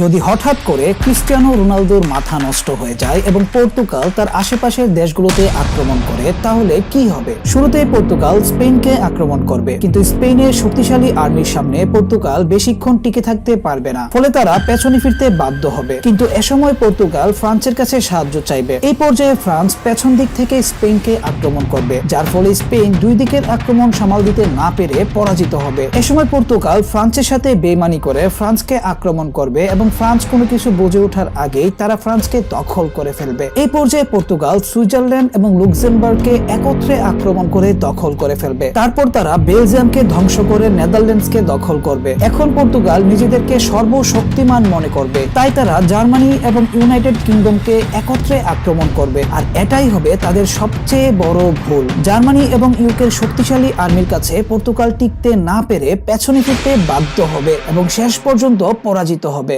যদি হঠাৎ করে ক্রিস্টিয়ানো রোনালদোর মাথা নষ্ট হয়ে যায় এবং পর্তুগাল তার আশেপাশের দেশগুলোতে আক্রমণ করে, তাহলে কি হবে? শুরুতে পর্তুগাল স্পেনকে আক্রমণ করবে। কিন্তু স্পেনের শক্তিশালী আর্মির সামনে পর্তুগাল বেশিক্ষণ টিকে থাকতে পারবে না। ফলে তারা পেছনে ফিরতে বাধ্য হবে। কিন্তু এ সময় পর্তুগাল ফ্রান্সের কাছে সাহায্য চাইবে। এই পর্যায়ে ফ্রান্স পেছন দিক থেকে স্পেনকে আক্রমণ করবে, যার ফলে স্পেন দুই দিকের আক্রমণ সামাল দিতে না পেরে পরাজিত হবে। এ সময় পর্তুগাল ফ্রান্সের সাথে বেমানি করে ফ্রান্সকে আক্রমণ করবে এবং ফ্রান্স কোনো কিছু বুঝে ওঠার আগেই তারা ফ্রান্সকে দখল করে ফেলবে। এই পর্যায়ে পর্তুগাল, সুইজারল্যান্ড এবং লুক্সেমবার্গকে একত্রে আক্রমণ করে দখল করে ফেলবে। তারপর তারা বেলজিয়ামকে ধ্বংস করে নেদারল্যান্ডসকে দখল করবে। এখন পর্তুগাল নিজেদেরকে সর্বশক্তিমান মনে করবে। তাই তারা জার্মানি এবং ইউনাইটেড কিংডমকে একত্রে আক্রমণ করবে। আর এটাই হবে তাদের সবচেয়ে বড় ভুল। জার্মানি এবং ইউকের শক্তিশালী আর্মির কাছে পর্তুগাল টিকতে না পেরে পেছনে ফিরতে বাধ্য হবে এবং শেষ পর্যন্ত পরাজিত হবে।